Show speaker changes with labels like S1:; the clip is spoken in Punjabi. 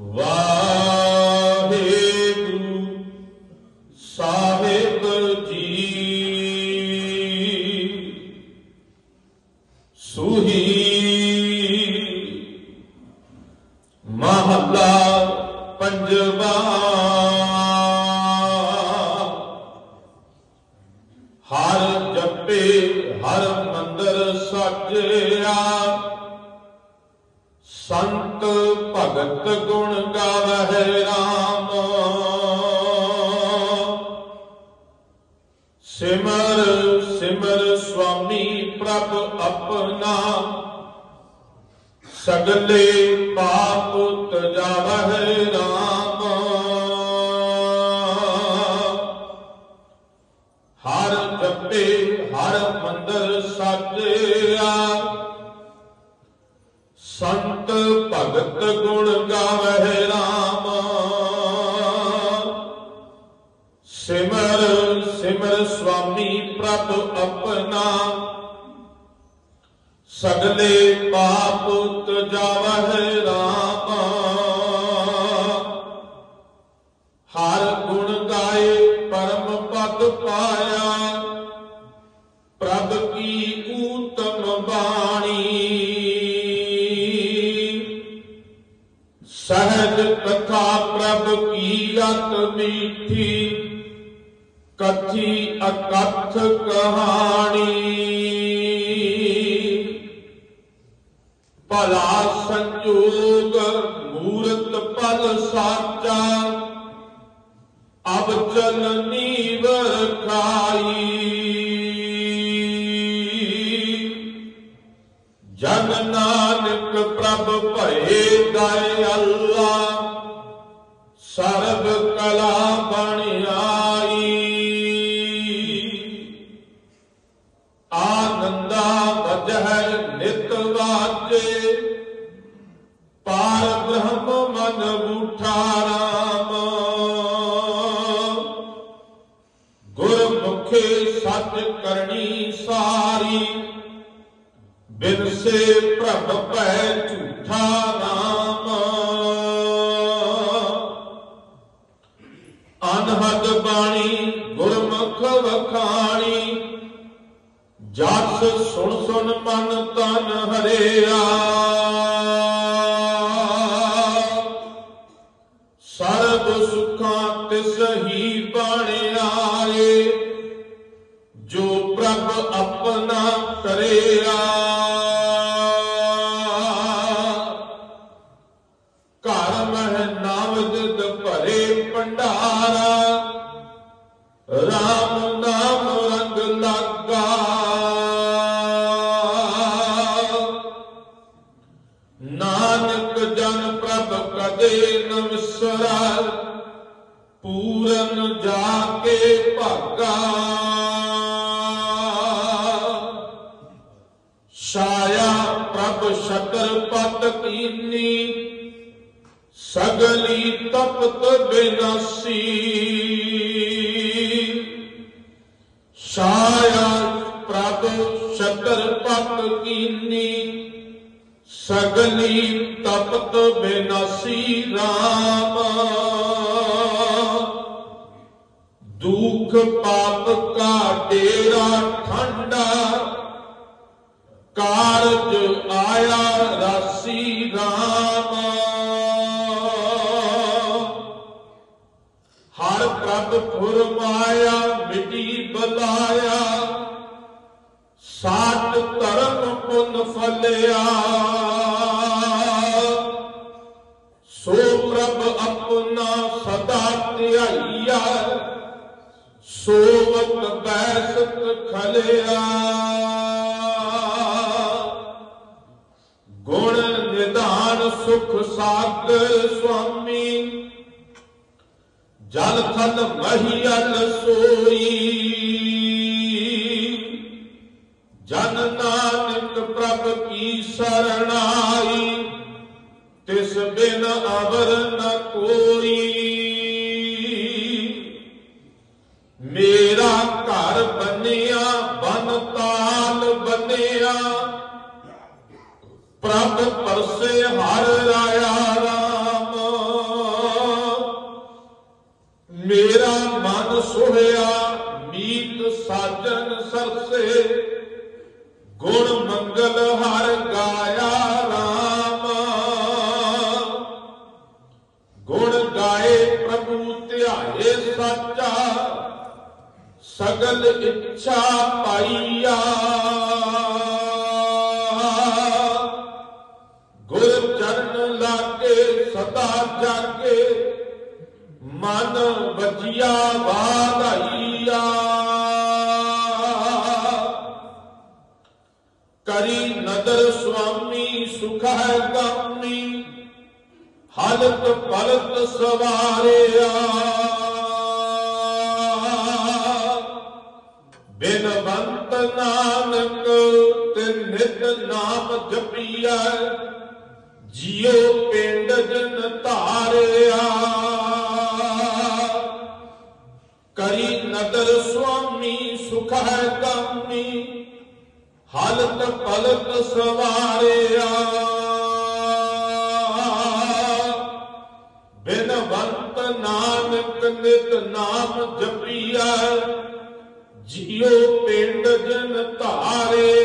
S1: ਵਾਹਿਗੁਰੂ ਸਾਹਿਬ ਜੀ ਸੁਹੀ ਮਹਲਾ ਪੰਜਵਾ ਹਰ ਜਪੇ ਹਰ ਮੰਦਰ ਸਾਜਿਆ ਸੰਤ ਭਗਤ ਗੁਣ ਗਾਵਹਿ RAM ਸਿਮਰ ਸਿਮਰ ਸੁਆਮੀ ਪ੍ਰਭ ਆਪਣਾ। ਸਗਲੇ ਪਾਪ ਤਜਾਵਹਿ RAM ਗੁਣ ਗਾਵਹਿ ਰਾਮ। ਸਿਮਰ ਸਿਮਰ ਸੁਆਮੀ ਪ੍ਰਭ ਆਪਣਾ। ਸਗਲੇ ਪਾਪ ਤਜਾਵਹਿ ਰਾਮ। ਸਹਜ ਕਥਾ ਪ੍ਰਭ ਕੀ ਅਤ ਮੀਠੀ? ਕਥੀ ਅਕਥ ਕਹਾਣੀ। ਭਲਾ ਸੰਜੋਗ ਮੂਰਤ ਪਲ ਸਾਚਾ। ਅਬ ਚਲ ਨੀਵਰ ਖਾਈ ਜਗ ਨਾਨਕ ਪ੍ਰਭ ਭਏ ਗਏ ਅੱਲਾ, ਸਰਬ ਕਲਾ ਬਣ ਆਈ। ਆਨੰਦਾ ਵਜਹਿ ਨਿਤ ਵਾਜੇ, ਪਾਰ ਬ੍ਰਹਮ ਮਨ ਬੂਠਾ ਰਾਮ। ਗੁਰਮੁਖੇ ਸੱਚ ਕਰਨੀ ਸਾਰੀ, ਬਿਨ ਸੇ ਪ੍ਰਭ ਭੈ ਝੂਠਾ ਨਾਮ। ਅਨਹਦ ਬਾਣੀ, ਗੁਰਮੁਖ ਵਖਾਣੀ। ਜਸ ਸੁਣ ਸੁਣ ਮਨ ਤਨ ਹਰਿਆ ਸਰਬ ਸੁਖਾਂ ਤਿਸ ਹੀ ਬਣ ਆਏ ਜੋ ਪ੍ਰਭ ਆਪਣਾ ਕਰਿਆ ਆ ਕੇ ਭਾਗਾ। ਛਾਇਆ ਪ੍ਰਭ ਸ਼ਕਰ ਪਤ ਕੀਨੀ, ਸਗਲੀ ਤਪਤ ਬਿਨਾਸੀ। ਛਾਇਆ ਪ੍ਰਭ ਸ਼ਕਰ ਪਤ ਕੀਨੀ, ਸਗਲੀ ਤਪਤ ਬਿਨਾਸੀ RAM ਦੁਖ ਪਾਪ ਕਾ ਡੇਰਾ ਠੰਡਾ। ਕਾਰਜ ਆਇਆ ਰਾਸੀ ਰਾਮ। ਹਰ ਪ੍ਰਭ ਫੁਰਮਾਇਆ, ਮਿਟੀ ਬਲਾਇਆ। ਸਾਤ ਧਰਮ ਪੁੰਨ ਫਲਿਆ। ਸੋਵਤ ਬੈਸਤ ਖਲਿਆ। ਗੁਣ ਨਿਧਾਨ ਸੁਖ ਸਾਗਰ ਸੁਆਮੀ। ਜਲ ਥਲ ਮਹੀਲ ਸੋਈ। ਸਗਲ ਇੱਛਾ ਪਾਈਆ। ਗੁਰ ਚਰਨ ਲਾਗੇ ਸਦਾ ਜਾਗੇ, ਮਨ ਵਜਿਆ ਵਾਧਾਈਆ ਕਰੀ ਨਦਰ ਸੁਆਮੀ, ਸੁਖ ਹੈ ਗਾਮੀ ਹਲਤ ਪਲਤ ਸਵਾਰਿਆ। ਬਿਨਵੰਤ ਨਾਨਕ ਤੇ ਨਿਤ ਨਾਮ ਜਪੀਐ, ਜਿਉ ਪਿੰਡ ਜਨ ਧਾਰਿਆ। ਕਰੀ ਨਦਰ ਸੁਆਮੀ, ਸੁਖ ਹੈ ਗਾਮੀ ਹਲਤ ਪਲਤ ਸਵਾਰਿਆ। ਬਿਨਵੰਤ ਨਾਨਕ ਨਿਤ ਨਾਮ ਜਪੀਐ ਜਿਉ ਪਿੰਡ ਜਨ ਧਾਰਿਆ